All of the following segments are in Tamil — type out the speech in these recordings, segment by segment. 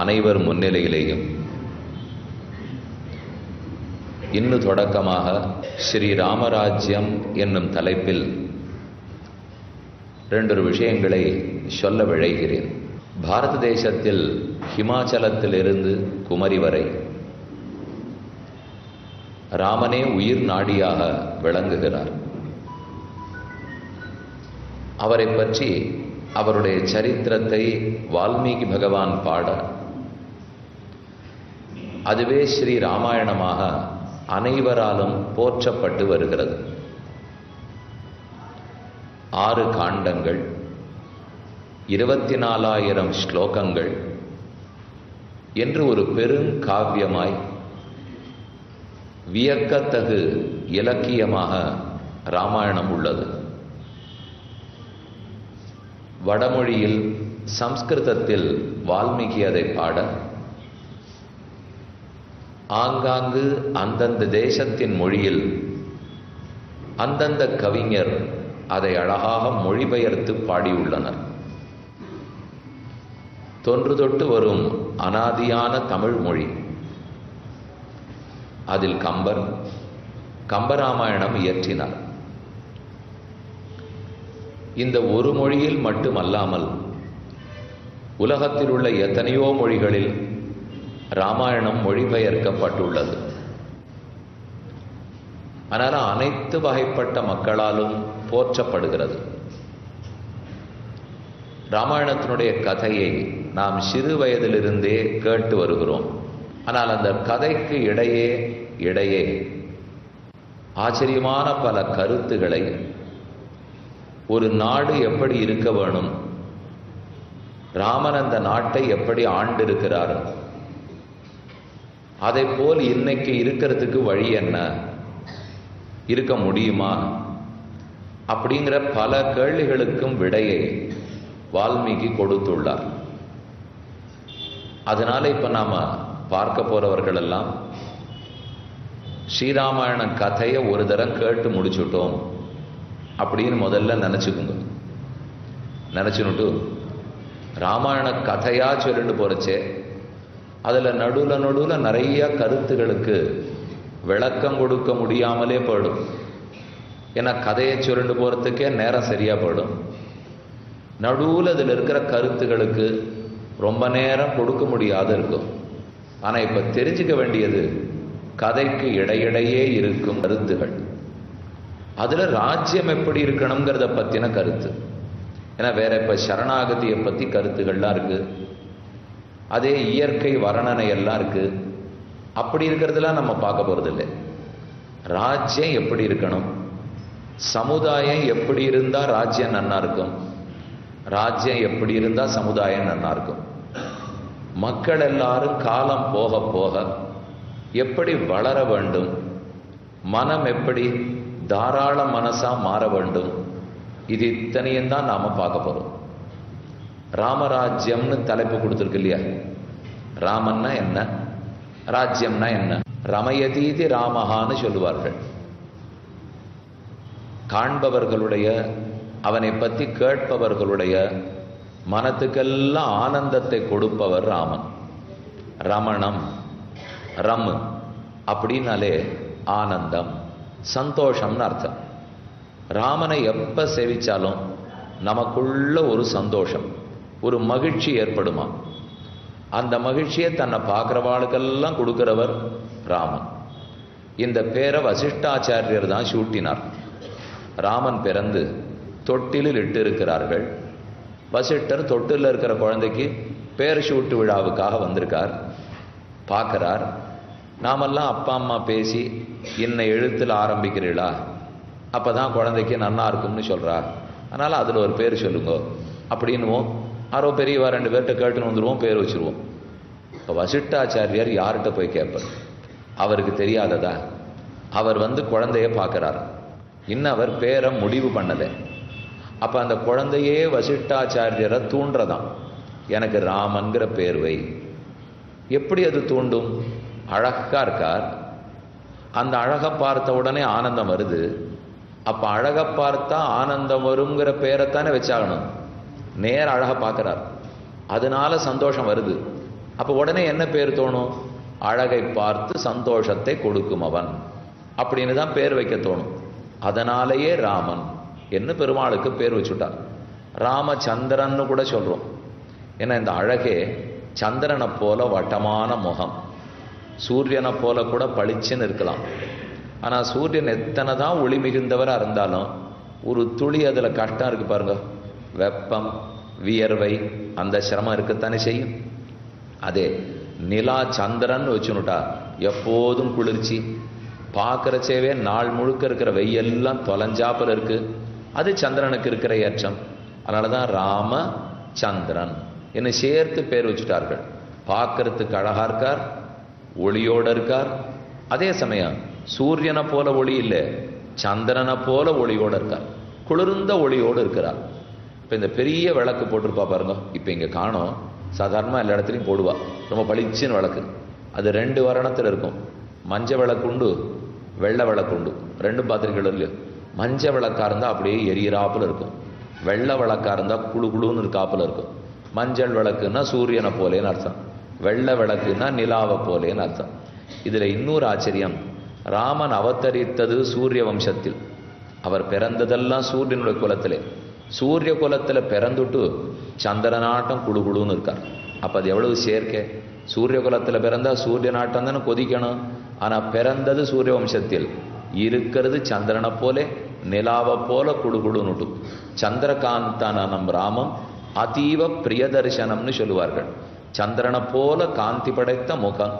அனைவர் முன்னிலையிலேயும். இன்னு தொடக்கமாக ஸ்ரீ ராமராஜ்யம் என்னும் தலைப்பில் ரெண்டொரு விஷயங்களை சொல்ல விழைகிறேன். பாரத தேசத்தில் ஹிமாச்சலத்திலிருந்து குமரி வரை ராமனே உயிர் நாடியாக விளங்குகிறார். அவரை பற்றி அவருடைய சரித்திரத்தை வால்மீகி பகவான் பாட அதுவே ஸ்ரீ ராமாயணமாக அனைவராலும் போற்றப்பட்டு வருகிறது. ஆறு காண்டங்கள் இருபத்தி நாலாயிரம் ஸ்லோகங்கள் என்று ஒரு பெருங்காவியமாய் வியக்கத்தகு இலக்கியமாக ராமாயணம் உள்ளது. வடமொழியில் சம்ஸ்கிருதத்தில் வால்மீகி அதை பாட ஆங்காங்கு அந்தந்த தேசத்தின் மொழியில் அந்தந்த கவிஞர் அதை அழகாக மொழிபெயர்த்து பாடியுள்ளனர். தொன்று தொட்டு வரும் அனாதியான தமிழ் மொழி. அதில் கம்பர் கம்பராமாயணம் இயற்றினார். இந்த ஒரு மொழியில் மட்டுமல்லாமல் உலகத்தில் உள்ள எத்தனையோ மொழிகளில் ராமாயணம் மொழிபெயர்க்கப்பட்டுள்ளது. ஆனால் அனைத்து வகைப்பட்ட மக்களாலும் போற்றப்படுகிறது. ராமாயணத்தினுடைய கதையை நாம் சிறு வயதிலிருந்தே கேட்டு வருகிறோம். ஆனால் அந்த கதைக்கு இடையே இடையே ஆச்சரியமான பல கருத்துக்களை ஒரு நாடு எப்படி இருக்க வேணும் ராமன் அந்த நாட்டை எப்படி ஆண்டிருக்கிறார்? அதை போல் இன்னைக்கு இருக்கிறதுக்கு வழி என்ன? இருக்க முடியுமா? அப்படிங்கிற பல கேள்விகளுக்கும் விடையை வால்மீகி கொடுத்துள்ளார். அதனால இப்ப நாம பார்க்க போறவர்கள் எல்லாம் ஸ்ரீராமாயண கதையை ஒரு தரம் கேட்டு முடிச்சுட்டோம் அப்படின்னு முதல்ல நினச்சிக்கோங்க. நினச்சுன்னுட்டு ராமாயண கதையா சொல்லிட்டு போறச்சே. அதில் நடுவில் நடுவில் நிறைய கருத்துகளுக்கு விளக்கம் கொடுக்க முடியாமலே போயிடும். ஏன்னா கதையை சுருண்டு போகிறதுக்கே நேரம் சரியாக போயிடும். நடுவில் அதில் இருக்கிற கருத்துகளுக்கு ரொம்ப நேரம் கொடுக்க முடியாது இருக்கும். ஆனால் இப்போ தெரிஞ்சுக்க வேண்டியது கதைக்கு இடையிடையே இருக்கும் கருத்துகள். அதில் ராஜ்யம் எப்படி இருக்கணுங்கிறத பற்றின கருத்து. ஏன்னா வேற இப்போ சரணாகதியை பற்றி கருத்துகள்லாம் இருக்குது அதே இயற்கை வர்ணனை எல்லாம் இருக்குது அப்படி இருக்கிறதுலாம் நம்ம பார்க்க போகிறதில்லை ராஜ்யம் எப்படி இருக்கணும்? சமுதாயம் எப்படி இருந்தால் ராஜ்யம் நன்னா இருக்கும்? ராஜ்யம் எப்படி இருந்தால் சமுதாயம் நன்னா இருக்கும்? மக்கள் எல்லாரும் காலம் போக போக எப்படி வளர வேண்டும்? மனம் எப்படி தாராள மனசாக மாற வேண்டும்? இது இத்தனையும் தான் நாம் பார்க்க போகிறோம் ராமராஜ்யம்னு தலைப்பு கொடுத்துருக்கு இல்லையா? ராமன்னா என்ன? ராஜ்யம்னா என்ன? ரமயதீதி ராமஹான்னு சொல்லுவார்கள். காண்பவர்களுடைய அவனை பற்றி கேட்பவர்களுடைய மனத்துக்கெல்லாம் ஆனந்தத்தை கொடுப்பவர் ராமன். ரமணம் ரம் அப்படின்னாலே ஆனந்தம் சந்தோஷம்னு அர்த்தம். ராமனை எப்போ சேவித்தாலும் நமக்குள்ள ஒரு சந்தோஷம். ஒரு மகிழ்ச்சி ஏற்படுமா? அந்த மகிழ்ச்சியை தன்னை பார்க்குறவாளுக்கெல்லாம் கொடுக்கிறவர் ராமன். இந்த பேரை வசிஷ்டாச்சாரியர் தான் சூட்டினார். ராமன் பிறந்து தொட்டிலில் இட்டு இருக்கிறார்கள் வசிஷ்டர் தொட்டிலில் இருக்கிற குழந்தைக்கு பேர் சூட்டு விழாவுக்காக வந்திருக்கார். பார்க்குறார். நாமெல்லாம் அப்பா அம்மா பேசி என்னை எழுத்தில் ஆரம்பிக்கிறீளா? அப்போ தான் குழந்தைக்கு நன்னா இருக்கும்னு சொல்கிறார் அதனால் அதில் ஒரு பேர் சொல்லுங்க. அப்படின்னுவோம். யாரோ பெரியவா ரெண்டு பேர்கிட்ட கேட்டுன்னு வந்துடுவோம் பேர் வச்சுருவோம். இப்போ வசிஷ்டாச்சாரியார் யார்கிட்ட போய் கேட்பார்? அவருக்கு தெரியாததா? அவர் வந்து குழந்தைய பார்க்குறார். இன்னும் அவர் பேரை முடிவு பண்ணலை. அப்போ அந்த குழந்தையே வசிஷ்டாச்சாரியரை தூண்டுறதாம். எனக்கு ராமன்கிற பேர் வை. எப்படி அது தூண்டும்? அழகா இருக்கார். அந்த அழகை பார்த்த உடனே ஆனந்தம் வருது. அப்போ அழகை பார்த்தா ஆனந்தம் வருங்கிற பேரைத்தானே வச்சாகணும்? நேர அழகாக பார்க்குறார் அதனால சந்தோஷம் வருது. அப்போ உடனே என்ன பேர் தோணும்? அழகை பார்த்து சந்தோஷத்தை கொடுக்கும் அவன். அப்படின்னு தான் பேர் வைக்க தோணும். அதனாலேயே ராமன். என்ன பெருமாளுக்கு பேர் வச்சுட்டார். ராமச்சந்திரன்னு கூட சொல்கிறோம் ஏன்னா இந்த அழகே சந்திரனை போல வட்டமான முகம். சூரியனை போல கூட பளிச்சுன்னு இருக்கலாம். ஆனால் சூரியன் எத்தனை தான் ஒளி மிகுந்தவராக இருந்தாலும் ஒரு துளி அதில் கஷ்டம் இருக்குது பாருங்கள் வெப்பம் வியர்வை அந்த சிரமம் இருக்கத்தானே செய்யும். அதே நிலா சந்திரன் வச்சுனுட்டா எப்போதும் குளிர்ச்சி. பார்க்குறச்சேவே நாள் முழுக்க இருக்கிற வெயெல்லாம் தொலைஞ்சாப்பில் இருக்கு. அது சந்திரனுக்கு இருக்கிற ஏற்றம். அதனால தான் ராம சந்திரன். என்னை சேர்த்து பேர் வச்சுட்டார்கள். பார்க்கறதுக்கு அழகா இருக்கார் ஒளியோடு இருக்கார். அதே சமயம் சூரியனை போல ஒளி இல்லை சந்திரனை போல ஒளியோட இருக்கார். குளிர்ந்த ஒளியோடு இருக்கிறார். இப்போ இந்த பெரிய விளக்கு போட்டிருப்பா பாருங்க. இப்போ இங்கே காணும். சாதாரணமாக எல்லா இடத்துலையும் போடுவா. ரொம்ப பளிச்சுன்னு விளக்கு அது ரெண்டு வரணத்தில் இருக்கும். மஞ்ச விளக்குண்டு வெள்ளை விளக்குண்டு. ரெண்டும் பார்த்துருக்கீங்களோ இல்லையோ? மஞ்ச விளக்காக இருந்தால் அப்படியே எரியிறாப்பில் இருக்கும். வெள்ளை விளக்கா இருந்தால் குழு குழுன்னு இருக்காப்பில் இருக்கும். மஞ்சள் விளக்குன்னா சூரியனை போலேன்னு அர்த்தம். வெள்ளை விளக்குன்னா நிலாவை போலேன்னு அர்த்தம். இதில் இன்னொரு ஆச்சரியம். ராமன் அவதரித்தது சூரிய வம்சத்தில். அவர் பிறந்ததெல்லாம் சூரியனுடைய குலத்திலே. சூரிய குலத்தில் பிறந்துட்டு சந்திரநாட்டம் குடுகுடுன்னு இருக்கார். அப்போ அது எவ்வளவு சேர்க்கை? சூரிய குலத்தில் பிறந்தா சூரிய நாட்டம் தானே கொதிக்கணும். ஆனால் பிறந்தது சூரிய வம்சத்தில் இருக்கிறது சந்திரனை போலே நிலாவை போல குடு சந்திரகாந்தான நம் ராமம் அதீவ பிரியதர்சனம்னு சொல்லுவார்கள். சந்திரனை போல காந்தி படைத்த முகம்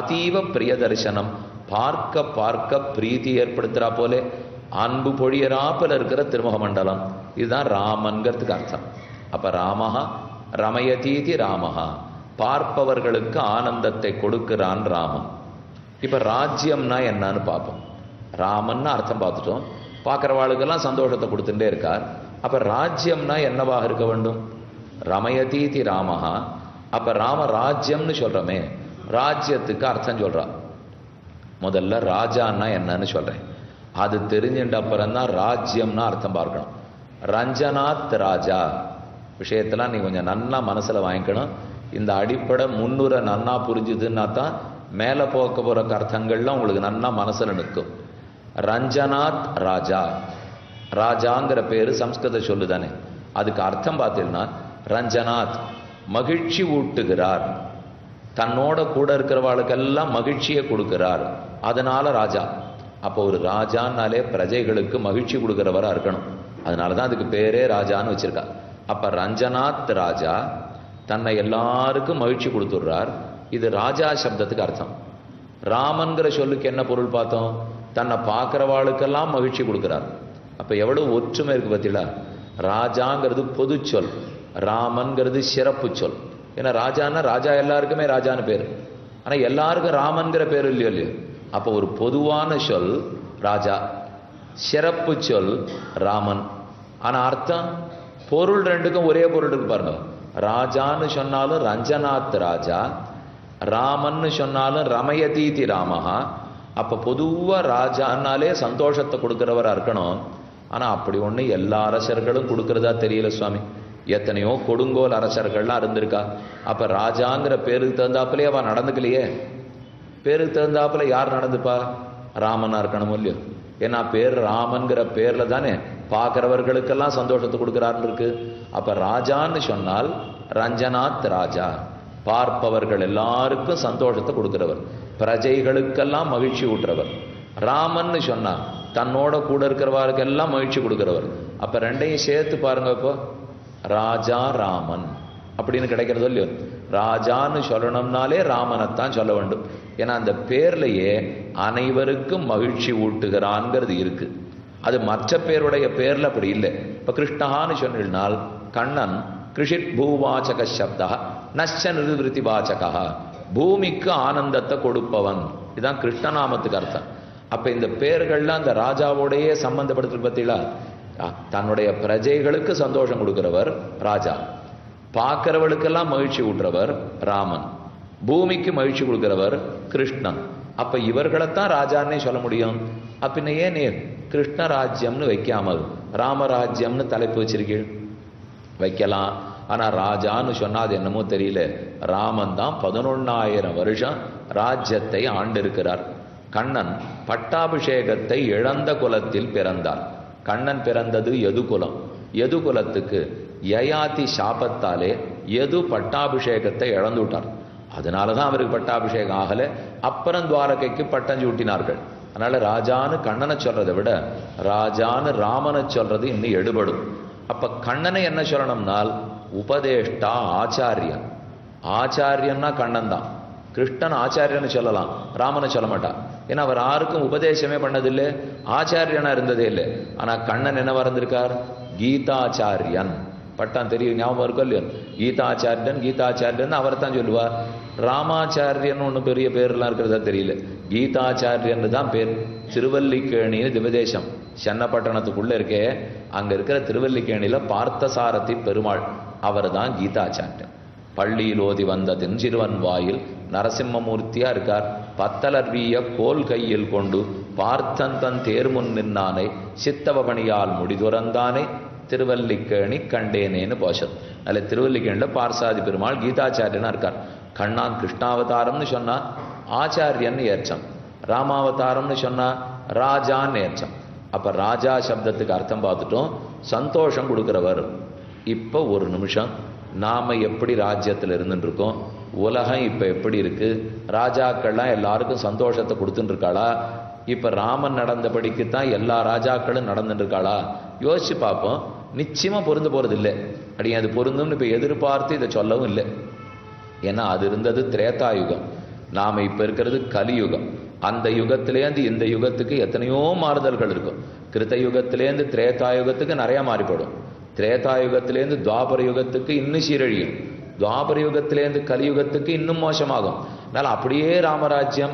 அதீவ பிரியதர்சனம். பார்க்க பார்க்க பிரீத்தி ஏற்படுத்துறா போலே அன்பு பொழியராப்பில் இருக்கிற திருமுக மண்டலம் இதுதான் ராமன்கிறதுக்கு அர்த்தம். அப்போ ராமஹா ரமயதீதி ராமஹா. பார்ப்பவர்களுக்கு ஆனந்தத்தை கொடுக்கிறான் ராமன். இப்போ ராஜ்யம்னா என்னன்னு பார்ப்போம். ராமன்னு அர்த்தம் பார்த்துட்டோம். பார்க்குறவாளுக்கெல்லாம் சந்தோஷத்தை கொடுத்துட்டே இருக்கார். அப்போ ராஜ்யம்னா என்னவாக இருக்க வேண்டும்? ரமயதீதி ராமஹா. அப்போ ராம ராஜ்யம்னு சொல்கிறோமே ராஜ்யத்துக்கு அர்த்தம் சொல்கிறா முதல்ல ராஜான்னா என்னன்னு சொல்கிறேன் அது தெரிஞ்சுட்ட அப்புறம் தான் ராஜ்யம்னா அர்த்தம் பார்க்கணும். ரஞ்சனாத் ராஜா. விஷயத்தெல்லாம் நீ கொஞ்சம் நன்னா மனசில் வாங்கிக்கணும். இந்த அடிப்படை முன்னுரை நன்னா புரிஞ்சுதுன்னா தான் மேலே போக்க போகிற அர்த்தங்கள்லாம் உங்களுக்கு நன்னா மனசில் நிற்கும். ரஞ்சனாத் ராஜா. ராஜாங்கிற பேர் சம்ஸ்கிருத சொல்லுதானே. அதுக்கு அர்த்தம் பார்த்தீங்கன்னா ரஞ்சனாத் மகிழ்ச்சி ஊட்டுகிறார். தன்னோட கூட இருக்கிறவாளுக்கெல்லாம் மகிழ்ச்சியை கொடுக்கிறார். அதனால ராஜா. அப்போ ஒரு ராஜான்னாலே பிரஜைகளுக்கு மகிழ்ச்சி கொடுக்குறவராக இருக்கணும். அதனால தான் அதுக்கு பேரே ராஜான்னு வச்சுருக்கா. அப்போ ரஞ்சனாத் ராஜா தன்னை எல்லாருக்கும் மகிழ்ச்சி கொடுத்துடுறார். இது ராஜா சப்தத்துக்கு அர்த்தம். ராமன்கிற சொல்லுக்கு என்ன பொருள் பார்த்தோம்? தன்னை பார்க்குறவாளுக்கெல்லாம் மகிழ்ச்சி கொடுக்குறார். அப்போ எவ்வளோ ஒற்றுமை இருக்குது பார்த்தீங்களா ராஜாங்கிறது பொது சொல். ராமன்கிறது சிறப்பு சொல். ஏன்னா ராஜான்னா ராஜா எல்லாருக்குமே ராஜான்னு பேர். ஆனால் எல்லாருக்கும் ராமன்கிற பேர் இல்லையோ இல்லையோ? அப்போ ஒரு பொதுவான சொல் ராஜா சிறப்பு சொல் ராமன். ஆனால் அர்த்தம் பொருள் ரெண்டுக்கும் ஒரே பொருள் இருக்கு பாருங்க. ராஜான்னு சொன்னாலும் ரஞ்சனாத் ராஜா ராமன்னு சொன்னாலும் ரமயதீதி ராமஹா. அப்போ பொதுவாக ராஜான்னாலே சந்தோஷத்தை கொடுக்குறவராக இருக்கணும். ஆனால் அப்படி ஒன்று எல்லா அரசர்களும் கொடுக்குறதா தெரியல சுவாமி. எத்தனையோ கொடுங்கோல் அரசர்கள்லாம் இருந்திருக்கா. அப்போ ராஜாங்கிற பேருக்கு தகுந்தாப்புலயே அவன் நடந்துக்கலையே. பேருக்கு தகுந்தாப்புல யார் நடந்துப்பா? ராமனா இருக்கணும் இல்லையோ? ஏன்னா பேர் ராமன்கிற பேர்ல தானே பார்க்கிறவர்களுக்கெல்லாம் சந்தோஷத்தை கொடுக்கிறாருன்னு இருக்கு அப்ப ராஜான்னு சொன்னால் ரஞ்சனாத் ராஜா பார்ப்பவர்கள் எல்லாருக்கும் சந்தோஷத்தை கொடுக்கிறவர். பிரஜைகளுக்கெல்லாம் மகிழ்ச்சி ஊட்டுறவர். ராமன்னு சொன்னா தன்னோட கூட இருக்கிறவாருக்கெல்லாம் மகிழ்ச்சி கொடுக்கிறவர். அப்ப ரெண்டையும் சேர்த்து பாருங்க இப்போ. ராஜா ராமன். அப்படின்னு கிடைக்கிறது இல்லையோ? ராஜான்னு சொல்லணும்னாலே ராமனைத்தான் சொல்ல வேண்டும். ஏன்னா அந்த பேர்லயே அனைவருக்கும் மகிழ்ச்சி ஊட்டுகிறான்ங்கிறது இருக்கு. அது மற்ற பேருடைய பேர்ல அப்படி இல்லை. இப்ப கிருஷ்ணஹான்னு சொன்னால் கண்ணன் கிருஷித் பூவாச்சக சப்தா நஷ்ட நிருவிருத்தி வாச்சகா பூமிக்கு ஆனந்தத்தை கொடுப்பவன். இதுதான் கிருஷ்ணநாமத்துக்கு அர்த்தம். அப்ப இந்த பேர்கள்லாம் அந்த ராஜாவோடையே சம்பந்தப்படுத்து பார்த்தீங்களா? தன்னுடைய பிரஜைகளுக்கு சந்தோஷம் கொடுக்கிறவர் ராஜா. பார்க்கிறவளுக்கெல்லாம் மகிழ்ச்சி ஊட்டுறவர் ராமன். பூமிக்கு மகிழ்ச்சி கொடுக்கிறவர் கிருஷ்ணன் அப்ப இவர்களைத்தான் ராஜான்னே சொல்ல முடியும். அப்பின்னையே ஏன் நீ கிருஷ்ண ராஜ்யம்னு வைக்காமல் ராமராஜ்யம்னு தலைப்பு வச்சிருக்கீள்? வைக்கலாம். ஆனால் ராஜான்னு சொன்னால் அது என்னமோ தெரியல. ராமன் தான் பதினொன்னாயிரம் வருஷம் ராஜ்யத்தை ஆண்டிருக்கிறார். கண்ணன் பட்டாபிஷேகத்தை இழந்த குலத்தில் பிறந்தார். கண்ணன் பிறந்தது எது குலம்? எது குலத்துக்கு? யயாதி சாபத்தாலே எது பட்டாபிஷேகத்தை இழந்துட்டார் அதனால தான் அவருக்கு பட்டாபிஷேகம் ஆகலை. அப்புறம் துவாரகைக்கு பட்டம் சூட்டினார்கள். அதனால ராஜான்னு கண்ணனை சொல்றதை விட ராஜான்னு ராமனை சொல்றது இன்னும் எடுபடும். அப்ப கண்ணனை என்ன சொல்லணும்னால் உபதேஷ்டா ஆச்சாரியன். ஆச்சாரியன்னா கண்ணன் தான் கிருஷ்ணன் ஆச்சாரியன்னு சொல்லலாம். ராமனை சொல்ல மாட்டான். ஏன்னா அவர் யாருக்கும் உபதேசமே பண்ணதில்லை. ஆச்சாரியனா இருந்ததே இல்லை. ஆனா கண்ணன் என்ன வந்திருக்கார் கீதாச்சாரியன். பட்டம் தெரியும் ஞாபகம் இருக்கோ இல்லையோ? கீதாச்சாரியன் கீதாச்சாரியன் அவரை தான் சொல்லுவார். ராமாச்சாரியன் ஒன்று பெரிய பேர்லாம் இருக்கிறதா தெரியல. கீதாச்சாரியன் தான் பேர். திருவல்லிக்கேணின்னு திவதேசம். சென்னப்பட்டணத்துக்குள்ள இருக்கே. அங்க இருக்கிற திருவல்லிக்கேணியில பார்த்தசாரதி பெருமாள். அவர் தான் கீதாச்சாரியன் பள்ளியில் ஓதி வந்த தென்சிறுவன் வாயில் நரசிம்மமூர்த்தியா இருக்கார். பத்தலர்விய கோல் கையில் கொண்டு பார்த்தன் தன் தேர்முன் நின்னானை. சித்தவ பணியால் முடிதுறந்தானே திருவல்லிக்கேணி கண்டேனேன்னு போஷன். அதில் திருவல்லிக்கேணியில் பார்சாதி பெருமாள் கீதாச்சாரியனா இருக்கார். கண்ணான் கிருஷ்ணாவதாரம்னு சொன்னா ஆச்சாரியன்னு ஏற்றம். ராமாவதாரம்னு சொன்னா ராஜான்னு ஏற்றம். அப்ப ராஜா சப்தத்துக்கு அர்த்தம் பார்த்துட்டோம். சந்தோஷம் கொடுக்குறவர். இப்போ ஒரு நிமிஷம். நாம எப்படி ராஜ்யத்தில் இருந்துட்டுருக்கோம்? உலகம் இப்போ எப்படி இருக்கு? ராஜாக்கள்லாம் எல்லாருக்கும் சந்தோஷத்தை கொடுத்துட்டு இருக்காளா ராமன் நடந்தபடிக்கு தான் எல்லா ராஜாக்களும் நடந்துட்டுருக்காளா? யோசித்து யோசிச்சு பார்ப்போம். நிச்சயமாக பொருந்து போகிறது இல்லை அப்படி அது பொருந்தும்னு இப்போ எதிர்பார்த்து இதை சொல்லவும் இல்லை. ஏன்னா அது இருந்தது திரேதாயுகம். நாம் இப்போ இருக்கிறது கலியுகம். அந்த யுகத்திலேருந்து இந்த யுகத்துக்கு எத்தனையோ மாறுதல்கள் இருக்கும். கிருத்த யுகத்திலேருந்து திரேதாயுகத்துக்கு நிறைய மாறிப்படும். திரேதாயுகத்திலேருந்து துவாபர யுகத்துக்கு இன்னும் சீரழியும். துவாபர யுகத்திலேருந்து கலியுகத்துக்கு இன்னும் மோசமாகும். அதனால் அப்படியே ராமராஜ்யம்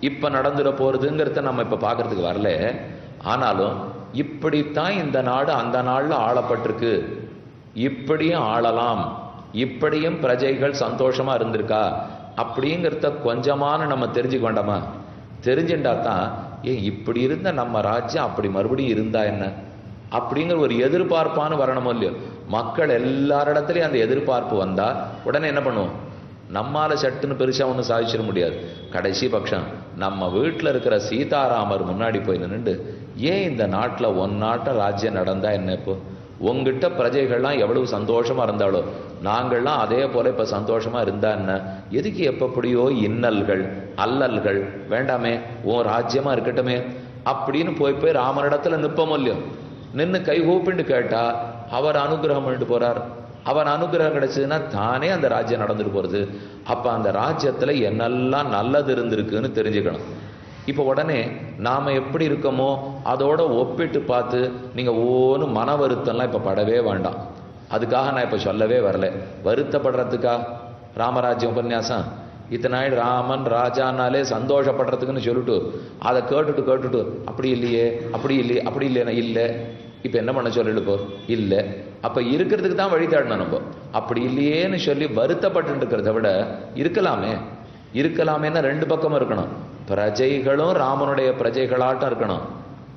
இப்போ நடந்துட போறதுங்கிறத நம்ம இப்போ பார்க்கறதுக்கு வரல. ஆனாலும் இப்படித்தான் இந்த நாடு அந்த நாளில் ஆளப்பட்டிருக்கு. இப்படியும் ஆளலாம். இப்படியும் பிரஜைகள் சந்தோஷமாக இருந்திருக்கா? அப்படிங்கிறத கொஞ்சமான நம்ம தெரிஞ்சுக்க வேண்டாமா தெரிஞ்சுட்டா தான் ஏன் இப்படி இருந்த நம்ம ராஜ்யம் அப்படி மறுபடியும் இருந்தா என்ன? அப்படிங்கிற ஒரு எதிர்பார்ப்பான வரணும் இல்லையோ? மக்கள் எல்லாரிடத்துலையும் அந்த எதிர்பார்ப்பு வந்தால் உடனே என்ன பண்ணுவோம்? நம்மால் சட்டுன்னு பெருசாக ஒன்றும் சாதிச்சிட முடியாது. கடைசி பட்சம் நம்ம வீட்டில் இருக்கிற சீதாராமர் முன்னாடி போய் நின்றுண்டு ஏன் இந்த நாட்டில் ஒன் நாட்டை ராஜ்யம் நடந்தா என்ன இப்போ? உங்ககிட்ட பிரஜைகள்லாம் எவ்வளவு சந்தோஷமா இருந்தாலோ நாங்கள்லாம் அதே போல இப்ப சந்தோஷமா இருந்தா என்ன? எதுக்கு எப்படியோ இன்னல்கள் அல்லல்கள்? வேண்டாமே உன் ராஜ்யமா இருக்கட்டுமே. அப்படின்னு போய் போய் ராமனிடத்துல நிற்போம் இல்லையோ? நின்று கைகூப்பின்னு கேட்டா அவர் அனுகிரகம் பண்ணிட்டு போறார். அவர் அனுகிரகம் கிடைச்சதுன்னா தானே அந்த ராஜ்யம் நடந்துட்டு போறது. அப்ப அந்த ராஜ்யத்துல என்னெல்லாம் நல்லது இருந்திருக்குன்னு தெரிஞ்சுக்கணும். இப்போ உடனே நாம் எப்படி இருக்கோமோ அதோட ஒப்பிட்டு பார்த்து நீங்கள் ஓன்னு மன வருத்தம்லாம் இப்போ படவே வேண்டாம். அதுக்காக நான் இப்போ சொல்லவே வரல. வருத்தப்படுறதுக்கா? ராமராஜ்யம் உபன்யாசம். இத்தனை நாள் ராமன் ராஜானாலே சந்தோஷப்படுறதுக்குன்னு சொல்லிட்டு அதை கேட்டுட்டு கேட்டுட்டு அப்படி இல்லையே அப்படி இல்லையே அப்படி இல்லையா இல்லை. இப்போ என்ன பண்ண சொல்லிடுப்போ இல்லை. அப்போ இருக்கிறதுக்கு தான் வழி தேடணும் நம்ம. அப்படி இல்லையேன்னு சொல்லி வருத்தப்பட்டு இருக்கிறத விட இருக்கலாமே. இருக்கலாமேன்னா ரெண்டு பக்கமும் இருக்கணும். பிரஜைகளும் ராமனுடைய பிரஜைகளாட்டம் இருக்கணும்.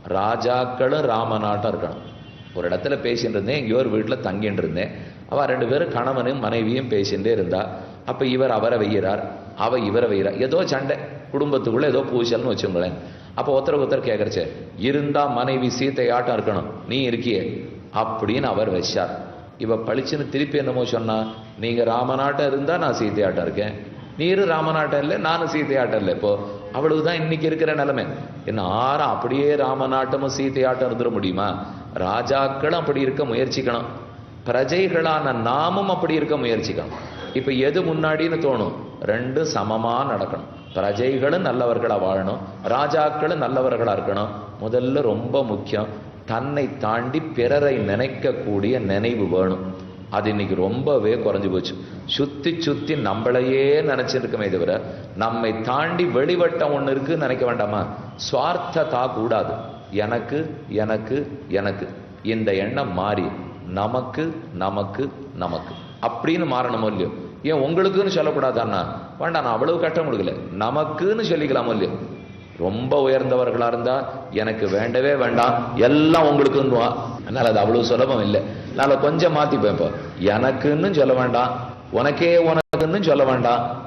ராஜாக்களும் ராமனாட்டம் இருக்கணும். ஒரு இடத்துல பேசிட்டு இருந்தேன் எங்கேயோ ஒரு வீட்டில் தங்கிட்டு இருந்தேன். அவள் ரெண்டு பேரும் கணவனும் மனைவியும் பேசிகிட்டே இருந்தா. அப்போ இவர் அவரை வைகிறார் அவ இவரை வைகிறா ஏதோ சண்டை. குடும்பத்துக்குள்ளே ஏதோ பூசல்னு வச்சுங்களேன் அப்போ ஒருத்தர் ஒருத்தர் கேட்கறச்சே இருந்தா மனைவி சீத்தை ஆட்டம் இருக்கணும். நீ இருக்கியே. அப்படின்னு அவர் வச்சார். இவ பளிச்சுன்னு திருப்பி என்னமோ சொன்னா நீங்க ராமநாட்டம் இருந்தா நான் சீத்தையாட்டம் இருக்கேன். நீரு ராமநாட்டம் இல்லை நானும் சீத்தையாட்டம் இல்லை இப்போ அவ்வளவுதான் இன்னைக்கு இருக்கிற நிலைமை. என்ன ஆறாம் அப்படியே ராமநாட்டமும் சீதையாட்டம் இருந்துட முடியுமா? ராஜாக்களும் அப்படி இருக்க முயற்சிக்கணும். பிரஜைகளான நாமும் அப்படி இருக்க முயற்சிக்கணும். இப்போ எது முன்னாடின்னு தோணும்? ரெண்டும் சமமாக நடக்கணும். பிரஜைகளும் நல்லவர்களாக வாழணும். ராஜாக்களும் நல்லவர்களாக இருக்கணும். முதல்ல ரொம்ப முக்கியம் தன்னை தாண்டி பிறரை நினைக்கக்கூடிய நினைவு வேணும். அது இன்னைக்கு ரொம்பவே குறைஞ்சி போச்சு. சுத்தி சுத்தி நம்மளையே நினச்சிருக்கமே தவிர நம்மை தாண்டி வெளிவட்டம் ஒன்று இருக்குன்னு நினைக்க வேண்டாமா? சுவார்த்ததா கூடாது. எனக்கு எனக்கு எனக்கு. இந்த எண்ணம் மாறி நமக்கு நமக்கு நமக்கு. அப்படின்னு மாறணுமோ இல்லையோ? ஏன் உங்களுக்குன்னு சொல்லக்கூடாதான்னா வேண்டாம் நான் அவ்வளவு கஷ்டம் கொடுக்கல. நமக்குன்னு சொல்லிக்கலாமோ இல்லையோ? ரொம்ப உயர்ந்தவர்களா இருந்தா எனக்கு வேண்டவே வேண்டாம். எல்லாம் உங்களுக்குன்னுவான் அதனால அது அவ்வளவு சுலபம் இல்லை. அதனால கொஞ்சம் மாத்திப்பேன் இப்போ. எனக்குன்னு சொல்ல வேண்டாம். உனக்கே உனக்குன்னு சொல்ல வேண்டாம்.